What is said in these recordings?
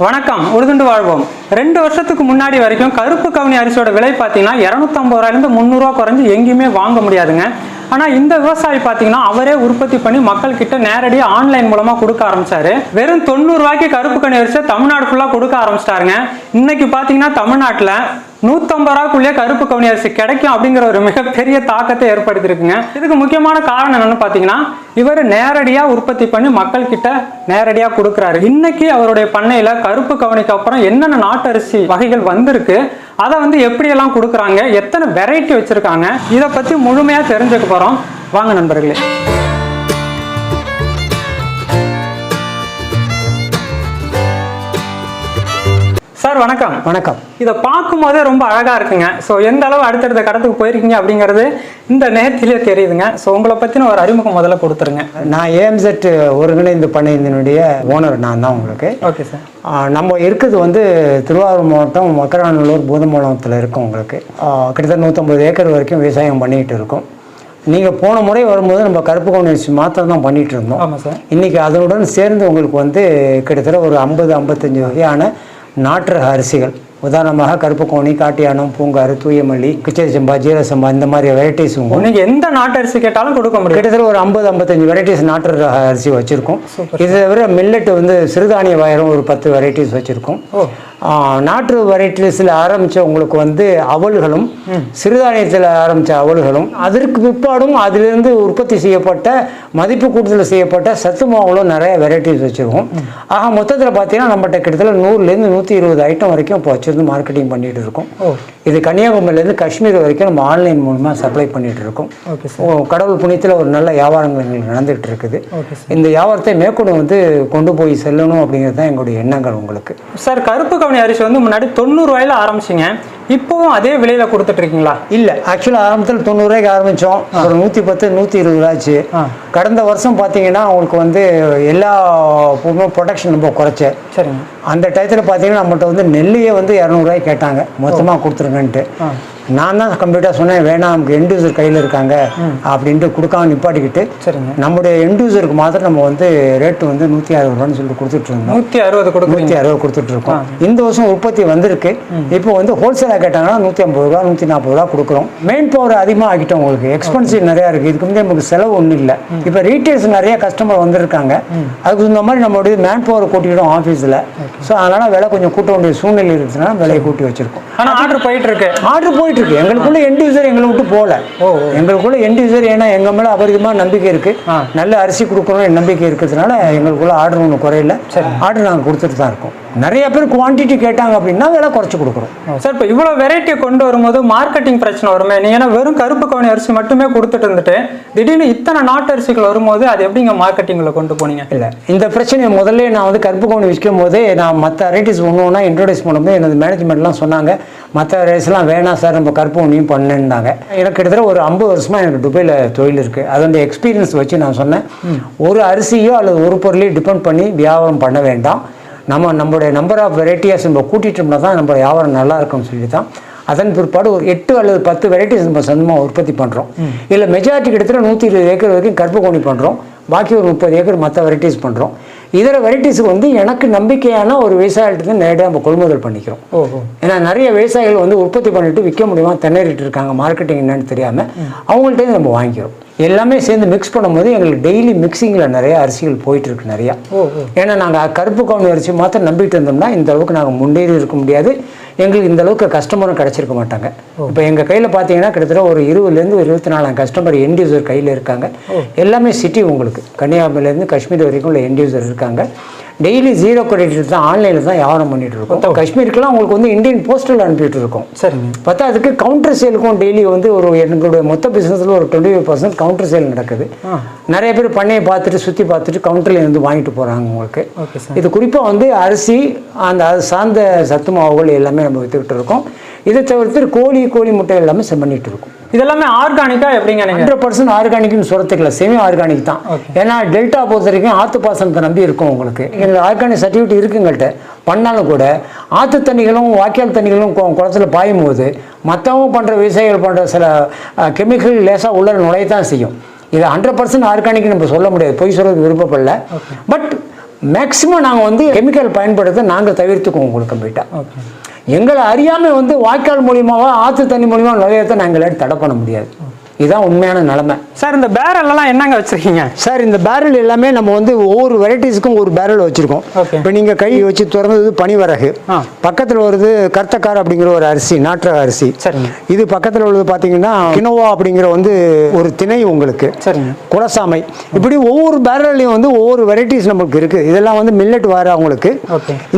வணக்கம் உழுதுண்டு வாழ்வோம். ரெண்டு வருஷத்துக்கு முன்னாடி வரைக்கும் கருப்பு கவுனி அரிசியோட விலை பார்த்தீங்கன்னா இரநூத்தம்பது ரூபாயிலேருந்து முந்நூறுரூவா குறைஞ்சி எங்கேயுமே வாங்க முடியாதுங்க. ஆனால் இந்த விவசாயி பார்த்தீங்கன்னா அவரே உற்பத்தி பண்ணி மக்கள் கிட்ட நேரடியாக ஆன்லைன் மூலமாக கொடுக்க ஆரம்பிச்சாரு. வெறும் தொண்ணூறு ரூபாய்க்கு கருப்பு கனி அரிசி தமிழ்நாடு ஃபுல்லாக கொடுக்க ஆரம்பிச்சிட்டாருங்க. இன்னைக்கு பார்த்தீங்கன்னா தமிழ்நாட்டில் நூற்றம்பது ரூபாக்குள்ளேயே கருப்பு கவுனி அரிசி கிடைக்கும் அப்படிங்கிற ஒரு மிகப்பெரிய தாக்கத்தை ஏற்படுத்தியிருக்குங்க. இதுக்கு முக்கியமான காரணம் என்னன்னு பார்த்தீங்கன்னா இவர் நேரடியாக உற்பத்தி பண்ணி மக்கள் கிட்ட நேரடியாக கொடுக்குறாரு. இன்னைக்கு அவருடைய பண்ணையில் கருப்பு கவுனிக்கு அப்புறம் என்னென்ன நாட்டரிசி வகைகள் வந்திருக்கு அதை வந்து எப்படியெல்லாம் கொடுக்குறாங்க எத்தனை வெரைட்டி வச்சுருக்காங்க இதை பற்றி முழுமையாக தெரிஞ்சுக்க போகிறோம் வாங்க நண்பர்களே. சார் வணக்கம். வணக்கம். இதை பார்க்கும்போதே ரொம்ப அழகா இருக்குங்க. ஸோ எந்த அளவு அடுத்தடுத்த கடத்துக்கு போயிருக்கீங்க அப்படிங்கிறது இந்த நேரத்திலே தெரியுதுங்க. ஸோ உங்களை பத்தின ஒரு அறிமுகம் முதல்ல கொடுத்துருங்க. நான் ஏஎம்செட் ஒருங்கிணைந்து பண்ணையத்தினுடைய ஓனர் நான் தான் உங்களுக்கு. ஓகே சார் நம்ம இருக்கிறது வந்து திருவாரூர் மாவட்டம் மக்கராநல்லூர் பூதமங்கலத்தில் இருக்கோம் உங்களுக்கு. கிட்டத்தட்ட நூற்றம்பது ஏக்கர் வரைக்கும் விவசாயம் பண்ணிகிட்டு இருக்கோம். நீங்கள் போன முறை வரும்போது நம்ம கருப்பு கவுனி அரிசி மாத்திரம் தான் பண்ணிகிட்டு இருந்தோம். ஆமாம் சார் இன்றைக்கி அதனுடன் சேர்ந்து உங்களுக்கு வந்து கிட்டத்தட்ட ஒரு ஐம்பது ஐம்பத்தஞ்சு வகையான நாட்டு ரக அரிசிகள். உதாரணமாக கருப்பு கோணி காட்டியானம் பூங்காறு தூயமல்லி கிச்சடி சம்பா ஜீர சம்பா இந்த மாதிரி வெரைட்டிஸ் உங்களுக்கு நீங்க எந்த நாட்டரிசி கேட்டாலும் கொடுக்க முடியும். கிட்டத்தட்ட ஒரு ஐம்பது ஐம்பத்தஞ்சு வெரைட்டிஸ் நாட்டு ரக அரிசி வச்சுருக்கோம். இது தவிர மில்லட் வந்து சிறுதானிய வயரும் ஒரு பத்து வெரைட்டிஸ் வச்சுருக்கோம். நாட்டு வெரைட்டிஸில் ஆரம்பித்த உங்களுக்கு வந்து அவல்களும் சிறுதானியத்தில் ஆரம்பித்த அவல்களும் அதற்கு பிற்பாடும் அதிலிருந்து உற்பத்தி செய்யப்பட்ட மதிப்பு கூடுதல் செய்யப்பட்ட சத்து மாவுகளும் நிறைய வெரைட்டிஸ் வச்சுருக்கோம். ஆக மொத்தத்தில் பார்த்தீங்கன்னா நம்மகிட்ட கிட்டத்தட்ட நூறுலேருந்து நூற்றி இருபது ஐட்டம் வரைக்கும் இப்போ வச்சுருந்து மார்க்கெட்டிங் பண்ணிட்டு இருக்கோம். இது கன்னியாகுமரியிலேருந்து காஷ்மீர் வரைக்கும் நம்ம ஆன்லைன் மூலமாக சப்ளை பண்ணிட்டு இருக்கோம். கடவுள் புண்ணியத்தில் ஒரு நல்ல வியாபாரங்கள் எங்களுக்கு நடந்துகிட்டு இருக்குது. இந்த வியாபாரத்தை மேற்கொண்டு வந்து கொண்டு போய் செல்லணும் அப்படிங்கிறது தான் எங்களுடைய எண்ணங்கள் உங்களுக்கு. சார் கருப்பு கவுனி அரிசி வந்து முன்னாடி தொண்ணூறு ரூபாயில ஆரம்பிச்சிங்க. இப்போவும் அதே விலையில கொடுத்துட்டு இருக்கீங்களா இல்லை ஆக்சுவலாக ஆரம்பத்தில் தொண்ணூறுரூவாய்க்கு ஆரம்பித்தோம் ஒரு நூற்றி பத்து நூற்றி இருபது ரூபாச்சு. கடந்த வருஷம் பார்த்தீங்கன்னா உங்களுக்கு வந்து எல்லா ப்ரொடக்ஷன் ரொம்ப குறைச்ச. சரிங்க. அந்த டயத்தில் பார்த்தீங்கன்னா நம்மகிட்ட வந்து நெல்லையே வந்து இரநூறுவாய்க்கு கேட்டாங்க. மொத்தமாக கொடுத்துருங்கன்ட்டு. நான் தான் கம்ப்ளீட்டாக சொன்னேன் வேணாம் நமக்கு எண்ட் யூசர் கையில் இருக்காங்க அப்படின்ட்டு கொடுக்காம நிப்பாட்டிக்கிட்டு சரிங்க. நம்முடைய எண்ட் யூசருக்கு மாத்திரம் நம்ம வந்து ரேட்டு வந்து நூற்றி அறுபது ரூபான்னு சொல்லிட்டு கொடுத்துட்டு இருந்தோம். நூத்தி அறுபது கொடுக்குறீங்க. நூற்றி அறுபது கொடுத்துட்டு இருக்கோம். இந்த வருஷம் உற்பத்தி வந்திருக்கு. இப்போ வந்து ஹோல்சேலாக கேட்டாங்கன்னா நூற்றி ஐம்பது ரூபா நூற்றி நாற்பது ரூபா கொடுக்குறோம். மெயின் பவர் அதிகமாக ஆகிட்டோம் உங்களுக்கு. எக்ஸ்பென்சிவ் நிறையா இருக்குது இதுக்கு வந்து நமக்கு செலவு ஒன்றும் இல்லை. இப்போ ரீட்டெயில்ஸ் நிறைய கஸ்டமர் வந்திருக்காங்க. அதுக்கு இந்த மாதிரி நம்மளுடைய மேன் பவர் கூட்டிக்கிட்டோம் ஆஃபீஸில் ஸோ அதனால் விலை கொஞ்சம் கூட்ட வேண்டிய சூழ்நிலை இருக்குதுன்னா விலையை கூட்டி வச்சுருக்கோம். ஆனா ஆர்டர் போயிட்டு இருக்கு. ஆர்டர் போயிட்டு இருக்கு. எங்களுக்குள்ள எண்ட் யூசர் எங்களை விட்டு போகல. ஓ, எங்களுக்குள்ள எண்ட் யூசர் ஏன்னா எங்க மேல அபரிதமான நம்பிக்கை இருக்கு. நல்ல அரிசி கொடுக்கணும் நம்பிக்கை இருக்கிறதுனால எங்களுக்குள்ள ஆர்டர் ஒன்றும் குறையில. ஆர்டர் நாங்கள் கொடுத்துட்டு தான் இருக்கோம். நிறைய பேர் குவான்டிட்டி கேட்டாங்க அப்படின்னா விலை குறைச்சு கொடுக்குறோம். சார். இப்போ இவ்வளோ வெரைட்டியை கொண்டு வரும்போது மார்க்கெட்டிங் பிரச்சனை வருமே? நீங்க ஏன்னா வெறும் கருப்பு கவுனி அரிசி மட்டுமே கொடுத்துட்டு இருந்துட்டு திடீர்னு இத்தனை நாட்டு அரிசிகள் வரும்போது அது எப்படிங்க மார்க்கெட்டிங்கில் கொண்டு போனீங்க? இல்லை இந்த பிரச்சனையை முதல்ல நான் வந்து கருப்பு கவுனி விற்கும் போதே நான் மற்ற வெரைட்டிஸ் ஒன்று ஒன்றா இன்ட்ரோடியூஸ் பண்ணும்போது எனது மேனேஜ்மெண்ட்லாம் சொன்னாங்க. மற்ற ரைஸ்லாம் வேணாம் சார் நம்ம கருப்பு கவுனியும் பண்ணுன்னாங்க. எனக்கு கிட்டத்தட்ட ஒரு ஐம்பது வருஷமா எனக்கு துபாயில் தொழில் இருக்குது அது அந்த எக்ஸ்பீரியன்ஸ் வச்சு நான் சொன்னேன். ஒரு அரிசியோ அல்லது ஒரு பொருளையோ டிபெண்ட் பண்ணி வியாபாரம் பண்ண வேண்டாம். நம்ம நம்மளுடைய நம்பர் ஆஃப் வெரைட்டிஸ் நம்ம கூட்டிட்டோம்னா தான் நம்ம வியாபாரம் நல்லா இருக்கும்னு சொல்லி தான் அதன் பிற்பாடு ஒரு எட்டு அல்லது பத்து வெரைட்டிஸ் நம்ம சொந்தமாக உற்பத்தி பண்ணுறோம் இல்லை மெஜாரிட்டி கிட்டத்தட்ட நூற்றி இருபது ஏக்கர் வரைக்கும் கருப்பு கோணி பண்ணுறோம் பாக்கி ஒரு முப்பது ஏக்கர் மற்ற வெரைட்டிஸ் பண்ணுறோம் இதர வெரைட்டிஸுக்கு வந்து எனக்கு நம்பிக்கையான ஒரு விவசாயிகிட்ட நேரடியாக நம்ம கொள்முதல் பண்ணிக்கிறோம். ஏன்னா நிறைய விவசாயிகள் வந்து உற்பத்தி பண்ணிட்டு விற்க முடியுமா திணறிட்டு இருக்காங்க மார்க்கெட்டிங் என்னன்னு தெரியாமல் அவங்கள்ட்ட நம்ம வாங்கிக்கிறோம். எல்லாமே சேர்ந்து மிக்ஸ் பண்ணும்போது எங்களுக்கு டெய்லி மிக்சிங்கில் நிறைய அரிசிகள் போயிட்டு இருக்கு நிறையா ஏன்னா நாங்கள் கருப்பு கவுனி அரிசி மாத்திரம் நம்பிட்டு இருந்தோம்னா இந்த அளவுக்கு நாங்கள் முன்னேறி இருக்க முடியாது. எங்களுக்கு இந்த அளவுக்கு கஸ்டமரும் கிடைச்சிருக்க மாட்டாங்க. இப்போ எங்கள் கையில் பார்த்தீங்கன்னா கிட்டத்தட்ட ஒரு இருபதுலேருந்து ஒரு இருபத்தி நாலாம் கஸ்டமர் எண்ட் யூசர் கையில் இருக்காங்க. எல்லாமே சிட்டி உங்களுக்கு. கன்னியாகுமரியிலேருந்து காஷ்மீர் வரைக்கும் உள்ள எண்ட் யூசர் இருக்காங்க. டெய்லி ஜீரோ கிரெடிட் தான் ஆன்லைனில் தான் வியாபாரம் பண்ணிட்டு இருக்கோம் காஷ்மீருக்குலாம் உங்களுக்கு வந்து இந்தியன் போஸ்டல் அனுப்பிட்டு இருக்கோம் சரிங்க. பார்த்தா அதுக்கு கவுண்டர் சேலுக்கும் டெய்லி வந்து ஒரு எங்களுடைய மொத்த பிஸ்னஸில் ஒரு twenty five percent counter sale நடக்குது. நிறைய பேர் பண்ணையை பார்த்துட்டு சுற்றி பார்த்துட்டு கவுண்டரில் இருந்து வாங்கிட்டு போகிறாங்க உங்களுக்கு. இது குறிப்பாக வந்து அரிசி அந்த அது சார்ந்த சத்து மாவுகள் எல்லாமே நம்ம வித்துக்கிட்டு இருக்கோம். இதை தவிர்த்து கோழி கோழி முட்டை எல்லாமே பண்ணிட்டு இருக்கோம். இதெல்லாமே ஆர்கானிக்கா எப்படிங்க ஹண்ட்ரட் பர்சன்ட் ஆர்கானிக்னு சொல்றதுக்கு இல்லை செமி ஆர்கானிக் தான். ஏன்னா டெல்டா பொறுத்த வரைக்கும் ஆத்து பாசனத்தை நம்பி இருக்கும் உங்களுக்கு. எங்களுக்கு ஆர்கானிக் சர்டிஃபிகேட் இருக்குங்கள்ட்ட பண்ணாலும் கூட ஆற்று தண்ணிகளும் வாய்க்கால் தண்ணிகளும் குளத்துல பாயும் போது மற்றவங்க பண்ணுற விவசாயிகள் பண்ணுற சில கெமிக்கல் லேசாக உள்ள நுழையத்தான் செய்யும். இது ஹண்ட்ரட் பர்சன்ட் ஆர்கானிக் நம்ம சொல்ல முடியாது. பொய் சொல்றதுக்கு விருப்பப்படல. பட் மேக்ஸிமம் நாங்கள் வந்து கெமிக்கல் பயன்படுத்த நாங்கள் தவிர்த்துக்குவோம் உங்களுக்கு கம்ப்ளீட்டாக எங்களை அறியாமல் வந்து வாய்க்கால் மூலியமாவோ ஆற்று தண்ணி மூலியமாக நுழையத்தை நாங்கள் தடை பண்ண முடியாது. இதுதான் உண்மையான நிலைமை. சார் இந்த பேரல் எல்லாம் என்னங்க வச்சிருக்கீங்க? சார் இந்த பேரல் எல்லாமே நம்ம வந்து ஒவ்வொரு வெரைட்டிஸ்க்கும் ஒரு பேரல் வச்சிருக்கோம். இப்போ நீங்கள் கை வச்சு திறந்தது பனிவரகு. பக்கத்தில் வருது கர்த்தக்கார் அப்படிங்கிற ஒரு அரிசி நாட்டு அரிசி. இது பக்கத்தில் உள்ளது பார்த்தீங்கன்னா கினோவா அப்படிங்கிற வந்து ஒரு திணை உங்களுக்கு. சரிங்க. குலசாமை. இப்படி ஒவ்வொரு பேரல்லையும் வந்து ஒவ்வொரு வெரைட்டிஸ் நமக்கு இருக்குது இதெல்லாம் வந்து மில்லட் வர அவங்களுக்கு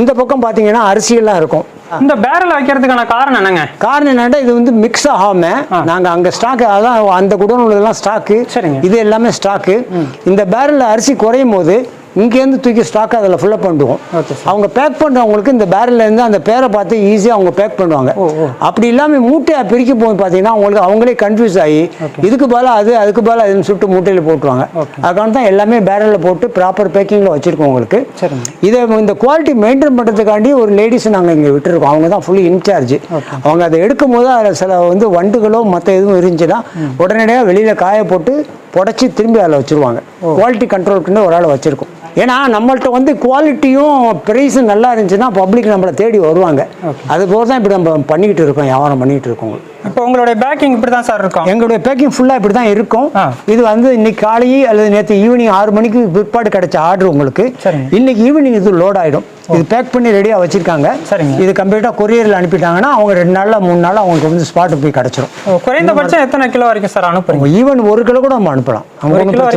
இந்த பக்கம் பார்த்தீங்கன்னா அரிசியெல்லாம் இருக்கும். இந்த பேரல் வைக்கிறதுக்கான காரணம் என்னங்க? காரணம் என்னன்னா இது வந்து மிக்ஸ் ஆகாம நாங்க அங்க ஸ்டாக் அதான் அந்த குடோன் உள்ளதெல்லாம் ஸ்டாக்கு சரிங்க. இது எல்லாமே ஸ்டாக்கு இந்த பேரல்ல அரிசி குறையும் போது இங்கேருந்து தூக்கி ஸ்டாக் அதில் ஃபில்லப் sir. அவங்க பேக் பண்ணுறவங்களுக்கு இந்த பேரல்ல இருந்து அந்த பேரை பார்த்து ஈஸியாக அவங்க பேக் பண்ணுவாங்க. அப்படி இல்லாமல் மூட்டையை பிரிக்க போய் பார்த்தீங்கன்னா அவங்களுக்கு அவங்களே கன்ஃபியூஸ் ஆகி இதுக்கு பதிலாக அது அதுக்கு பதிலாக அதுன்னு சொல்லிட்டு மூட்டையில் போட்டுருவாங்க. அதுக்காக தான் எல்லாமே பேரலில் போட்டு ப்ராப்பர் பேக்கிங்கில் வச்சுருக்கோம் உங்களுக்கு. இதை இந்த குவாலிட்டி மெயின்டைன் பண்ணுறதுக்காண்டி ஒரு லேடிஸ் நாங்கள் இங்கே விட்டுருக்கோம். அவங்க தான் ஃபுல்லி இன்சார்ஜ் அவங்க அதை எடுக்கும் போது அதில் சில வந்து வண்டுகளோ மற்ற எதுவும் இருந்துச்சுன்னா உடனடியாக வெளியில் காய போட்டு புடச்சி திரும்பி அதில் வச்சுருவாங்க. குவாலிட்டி கண்ட்ரோலுக்குன்னு ஒரு ஆள் வச்சுருக்கோம். ஏன்னா நம்மள்ட்ட வந்து குவாலிட்டியும் ப்ரைஸும் நல்லா இருந்துச்சுன்னா பப்ளிக் நம்மளை தேடி வருவாங்க. அது போக தான் இப்படி நம்ம பண்ணிக்கிட்டு இருக்கோம் வியாபாரம் பண்ணிக்கிட்டு இருக்கோம். இப்போ உங்களுடைய பேக்கிங் இப்படி தான் சார் இருக்கும். எங்களுடைய பேக்கிங் ஃபுல்லாக இப்படி தான் இருக்கும். இது வந்து இன்னைக்கு காலையே அல்லது நேற்று ஈவினிங் ஆறு மணிக்கு பிற்பாடு கிடைச்ச ஆர்டர் உங்களுக்கு. இன்னைக்கு ஈவினிங் இது லோட் ஆயிடும். இது பேக் பண்ணி ரெடியாக வச்சிருக்காங்க. சரிங்க. இது கம்ப்ளீட்டாக கொரியரில் அனுப்பிட்டாங்கன்னா அவங்க ரெண்டு நாளில் மூணு நாள் அவங்களுக்கு வந்து ஸ்பாட்டு போய் கிடச்சிரும். குறைந்தபட்சம் எத்தனை கிலோ வரைக்கும் சார் அனுப்புறீங்க? ஈவன் ஒரு கிலோ கூட நம்ம அனுப்பலாம். ஒரு கிலோ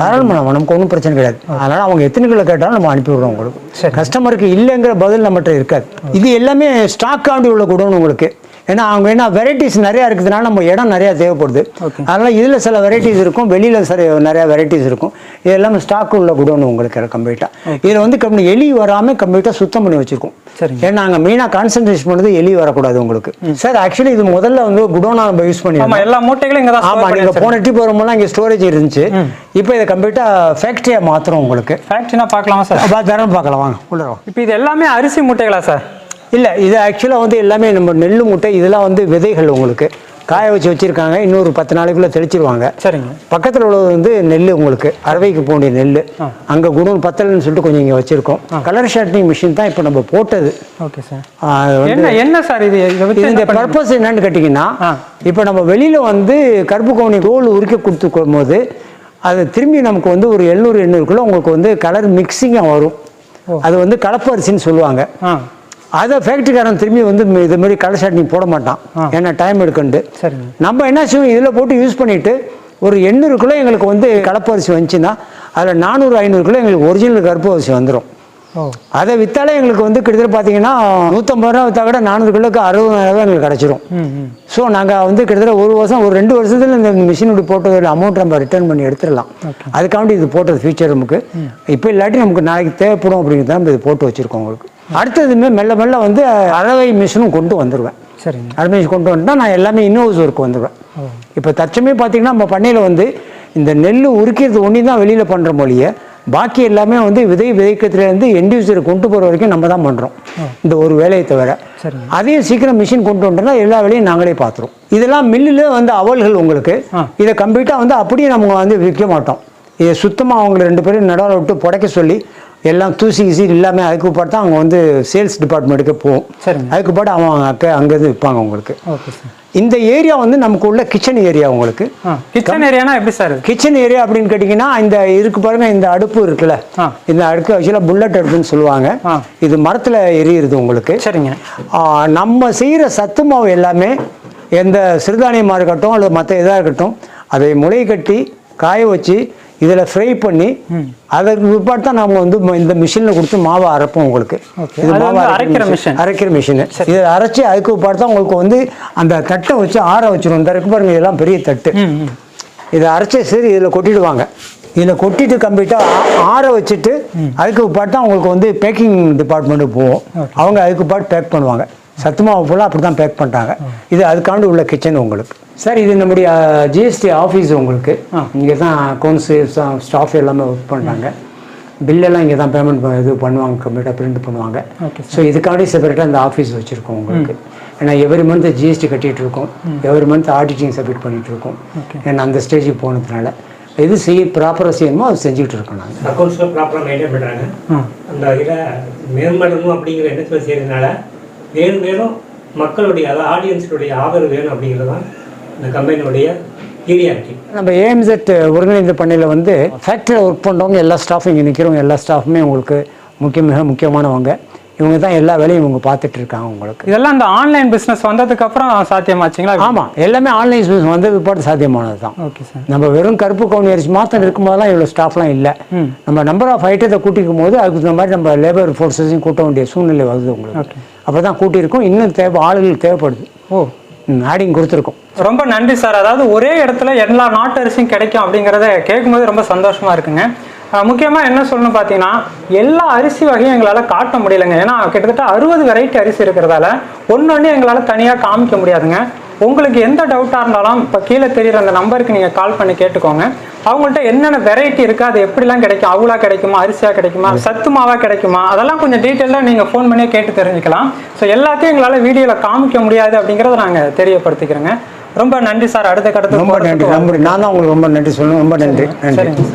தாராளமாக நமக்கு ஒன்றும் பிரச்சனை கிடையாது. அதனால் அவங்க எத்தனை கிலோ கேட்டாலும் நம்ம அனுப்பி விடுறோம் உங்களுக்கு. கஸ்டமருக்கு இல்லைங்கிற பதில் நம்மகிட்ட இருக்காது. இது எல்லாமே ஸ்டாக் ஆண்டி உள்ள குடோன் உங்களுக்கு. ஏன்னா அவங்க என்ன வெரைட்டிஸ் நிறையா இருக்கிறதுனால நம்ம இடம் நிறையா தேவைப்படுது. அதனால் இதில் சில வெரைட்டிஸ் இருக்கும் வெளியில் சரி நிறையா வெரைட்டிஸ் இருக்கும். இது எல்லாமே ஸ்டாக் உள்ள குடோன் உங்களுக்கு கம்ப்ளீட்டாக இதில் வந்து கம்பெனி எலி வராமல் கம்ப்ளீட்டாக சுத்தம் பண்ணி வச்சிருக்கோம். ஏன்னா நாங்கள் மெயினாக கான்சன்ட்ரேஷன் பண்ணது எலி வரக்கூடாது உங்களுக்கு. சார் ஆக்சுவலி இது முதல்ல வந்து குடோனாக நம்ம யூஸ் பண்ணி எல்லா மூட்டைகளும் இங்க தான் ஆமா ஸ்டோர் பண்ணி நீங்க வச்சிருக்கீங்க போன ட்ரிப் வரும்போது இங்க ஸ்டோரேஜ் இருந்துச்சு. இப்போ இதை கம்ப்ளீட்டா ஃபேக்டரியா மாத்துறோம் உங்களுக்கு. ஃபேக்ட்ரினா பார்க்கலாமா சார் அப்பா தரம் பார்க்கலாம் வாங்க உள்ள இப்போ இது எல்லாமே அரிசி மூட்டைகளா சார் இல்ல இது ஆக்சுவலா வந்து எல்லாமே நம்ம நெல் முட்டை இதெல்லாம் வந்து விதைகள் உங்களுக்கு. காய வச்சு வச்சிருக்காங்க இன்னொரு பத்து நாளைக்குள்ள தெளிச்சிருவாங்க. சரிங்க. பக்கத்துல உள்ளது வந்து நெல் உங்களுக்கு அரவைக்கு போண்டிய நெல் அங்க குடோன் பத்தலன்னு சொல்லிட்டு கொஞ்சம் இங்க வச்சிருக்கோம். கலர் ஷர்ட்டிங் மிஷின் தான் இப்போ நம்ம போட்டது. ஓகே சார் என்ன என்ன சார் இது? இந்த? பர்பஸ் என்னன்னு கேட்டிங்கன்னா. இப்போ நம்ம வெளியில் வந்து கருப்பு கவுனி தோல் உரிக்க கொடுத்துக்கும் போது அது திரும்பி நமக்கு வந்து ஒரு எழுநூறு எண்ணூறுக்குள்ள உங்களுக்கு வந்து கலர் மிக்சிங்காக வரும். அது வந்து கலப்பு அரிசின்னு சொல்லுவாங்க. அதை ஃபேக்ட்ரிக்காரன் திரும்பி வந்து இது மாதிரி கலர் சட்னி போட மாட்டான். ஏன்னா டைம் எடுக்குண்டு. சரிங்க. நம்ம என்ன செய்வோம்? இதில் போட்டு யூஸ் பண்ணிட்டு ஒரு எண்ணூறுக்குள்ளே எங்களுக்கு வந்து கலப்பு அரிசி வந்துச்சுன்னா அதில் நானூறு ஐநூறுக்குள்ளே எங்களுக்கு ஒரிஜினல் கருப்பு அரிசி வந்துடும் அதை வித்தாலே எங்களுக்கு வந்து கிட்டத்தட்ட பார்த்தீங்கன்னா நூற்றம்பது ரூபா விற்றா கூட நானூறு கிலோக்கு அறுபதாயிரம் ரூபா எங்களுக்கு கிடச்சிரும். ஸோ நாங்கள் வந்து கிட்டத்தட்ட ஒரு வருஷம் ஒரு ரெண்டு வருஷத்தில் இந்த மிஷின் இப்படி போட்டதோட அமௌண்ட் நம்ம ரிட்டர்ன் பண்ணி எடுத்துடலாம். அதுக்காண்டி இது போட்டது ஃபியூச்சர் நமக்கு. இப்போ இல்லாட்டி நமக்கு நாளைக்கு தேவைப்படும் அப்படிங்கிறது தான் இது போட்டு வச்சுருக்கோம் உங்களுக்கு. அடுத்ததுமே மெல்ல மெல்ல வந்து அளவை மிஷினும் கொண்டு வந்துடுவேன் சரிங்க. அட்மிஷன் கொண்டு வந்துட்டா நான் எல்லாமே இன்னோஸ் ஒர்க் வந்துடுவேன் இப்போ தற்சமயம் பார்த்தீங்கன்னா நம்ம பண்ணையில் வந்து இந்த நெல் உரிக்கிறது ஒன்றி தான் வெளியில் பண்ணுற மொழியை பாக்கி எல்லாமே வந்து விதை விதைக்கிறதுலேருந்து எண்டியூசரை கொண்டு போகிற வரைக்கும் நம்ம தான் பண்ணுறோம் இந்த ஒரு வேலையை தவிர. அதையும் சீக்கிரம் மிஷின் கொண்டு வந்துட்டோம்னா எல்லா வேலையும் நாங்களே பார்த்துருவோம் இதெல்லாம் மில்லில் வந்து அவல்கள் உங்களுக்கு. இதை கம்ப்ளீட்டாக வந்து அப்படியே நம்ம வந்து விற்க மாட்டோம். இதை சுத்தமாக அவங்க ரெண்டு பேரும் நடுவில் விட்டு புடைக்க சொல்லி எல்லாம் தூசி கீசி இல்லாமல் அதுக்கு பாட்டு தான் அவங்க வந்து சேல்ஸ் டிபார்ட்மெண்ட்டுக்கு போகும். அதுக்கு பாட்டு அவங்க அங்கே அங்கேருந்து விற்பாங்க உங்களுக்கு. இந்த ஏரியா வந்து நமக்கு உள்ள கிச்சன் ஏரியா உங்களுக்கு கிச்சன் ஏரியானா எப்படி சார் கிச்சன் ஏரியா அப்படின்னு கேட்டிங்கன்னா இந்த இருக்கு பாருங்க இந்த அடுப்பு இருக்குல்ல. இந்த அடுப்பு ஆக்சுவலாக புல்லட் அடுப்புன்னு சொல்லுவாங்க. இது மரத்தில் எரியுது உங்களுக்கு. சரிங்க. நம்ம செய்கிற சத்து மாவு எல்லாமே எந்த சிறுதானியமாக இருக்கட்டும் அல்லது மற்ற இதாக இருக்கட்டும் அதை முளை கட்டி காய வச்சு இதில் ஃப்ரை பண்ணி அதற்கு பிற்பாடு தான் நம்ம வந்து இந்த மிஷினில் கொடுத்து மாவை அரைப்போம் உங்களுக்கு. அது வந்து அரைக்கிற machine. அரைக்கிற மிஷின் இதை அரைச்சி அதுக்கு பிற்பாடு தான் உங்களுக்கு வந்து அந்த தட்டை வச்சு ஆற வச்சிரும் இந்த இருக்கு பாருங்க இதெல்லாம் பெரிய தட்டு. இதை அரைச்சி சரி இதில் கொட்டிடுவாங்க. இதில் கொட்டிட்டு கம்ப்ளீட்டாக ஆற வச்சுட்டு அதுக்கு பாட்டு தான் உங்களுக்கு வந்து பேக்கிங் டிபார்ட்மெண்ட்டுக்கு போவோம். அவங்க அதுக்கு பாட்டு பேக் பண்ணுவாங்க. சத்து மாவு ஃபுல்லாக அப்படி தான் பேக் பண்ணிட்டாங்க. இது அதுக்காண்டு உள்ள கிச்சன் உங்களுக்கு. சார் இது நம்முடைய ஜிஎஸ்டி ஆஃபீஸ் உங்களுக்கு. இங்கே தான் அக்கௌண்ட்ஸு ஸ்டாஃப் எல்லாமே ஒர்க் பண்ணுறாங்க பில்லெல்லாம் இங்கே தான் பேமெண்ட் இது பண்ணுவாங்க கம்ப்ளீட்டாக பிரிண்ட் பண்ணுவாங்க. ஸோ இதுக்காண்டி செப்பரேட்டாக இந்த ஆஃபீஸ் வச்சுருக்கோம் உங்களுக்கு. ஏன்னா எவ்ரி மந்த் ஜிஎஸ்டி கட்டிகிட்டு இருக்கோம். எவ்ரி மந்த் ஆடிட்டிங் சப்மிட் பண்ணிட்டு இருக்கோம். ஏன்னா அந்த ஸ்டேஜுக்கு போனதுனால. எது செய்ய ப்ராப்பராக செய்யணுமோ அது செஞ்சுக்கிட்டு இருக்கோம் நாங்கள் அக்கௌண்ட்ஸில் ப்ராப்பராக மெயின்டைன் பண்ணுறாங்க அந்த வகையில் மேம்படணும் அப்படிங்கிற எண்ணத்தில் செய்கிறதுனால மேலும் மேலும் மக்களுடைய அதாவது ஆடியன்ஸுடைய ஆதரவு வேணும் அப்படிங்கிறது தான் இந்த கம்பெனியுடைய நம்ம ஏஎம்செட் ஒருங்கிணைந்த பண்ணையில் வந்து ஃபேக்ட்ரியில் ஒர்க் பண்ணுறவங்க எல்லா ஸ்டாஃபும் இங்கே நிற்கிறவங்க எல்லா ஸ்டாஃபுமே உங்களுக்கு முக்கிய மிக முக்கியமானவங்க. இவங்க தான் எல்லா வேலையும் இவங்க பார்த்துட்டு இருக்காங்க உங்களுக்கு. இதெல்லாம் இந்த ஆன்லைன் பிசினஸ் வந்ததுக்கு அப்புறம் சாத்தியமாச்சுங்களா? ஆமாம் எல்லாமே ஆன்லைன் பிஸ்னஸ் வந்து பிற்பாடு சாத்தியமானது தான். ஓகே சார் நம்ம வெறும் கருப்பு கவுனி அரிசி மாத்திரம் இருக்கும்போதெல்லாம் இவ்வளோ ஸ்டாஃப்லாம் இல்லை. நம்ம நம்பர் ஆஃப் ஐட்டத்தை கூட்டிக்கும் போது அதுக்கு தகுந்த மாதிரி நம்ம லேபர் ஃபோர்ஸஸையும் கூட்ட வேண்டிய சூழ்நிலை வருது உங்களுக்கு. அப்போ தான் கூட்டியிருக்கோம். இன்னும் தேவை ஆளுகள் தேவைப்படுது. ஓ. ஆடிங் கொடுத்துருக்கோம். ரொம்ப நன்றி சார். அதாவது ஒரே இடத்துல எல்லா நாட்டு அரிசியும் கிடைக்கும் அப்படிங்கிறத கேட்கும்போது ரொம்ப சந்தோஷமாக இருக்குங்க. முக்கியமாக என்ன சொல்லணும் பார்த்தீங்கன்னா எல்லா அரிசி வகையும் எங்களால் காட்ட முடியலைங்க. ஏன்னா கிட்டத்தட்ட அறுபது வெரைட்டி அரிசி இருக்கிறதால ஒன்று ஒன்று எங்களால் தனியாக காமிக்க முடியாதுங்க. உங்களுக்கு எந்த டவுட்டாக இருந்தாலும் இப்போ கீழே தெரியுற அந்த நம்பருக்கு நீங்கள் கால் பண்ணி கேட்டுக்கோங்க. அவங்கள்ட்ட என்னென்ன வெரைட்டி இருக்குது அது எப்படிலாம் கிடைக்கும் அவுளா கிடைக்குமா அரிசியாக கிடைக்குமா சத்து மாவா கிடைக்குமா அதெல்லாம் கொஞ்சம் டீட்டெயிலாக நீங்கள் ஃபோன் பண்ணியே கேட்டு தெரிஞ்சுக்கலாம். ஸோ எல்லாத்தையும் எங்களால் வீடியோவில் காமிக்க முடியாது அப்படிங்கிறத நாங்கள் தெரியப்படுத்திக்கிறோங்க. ரொம்ப நன்றி சார். அடுத்த ரொம்ப நன்றி. ரொம்ப நான் தான் உங்களுக்கு ரொம்ப நன்றி சொல்லணும். ரொம்ப நன்றி. நன்றி. சார்.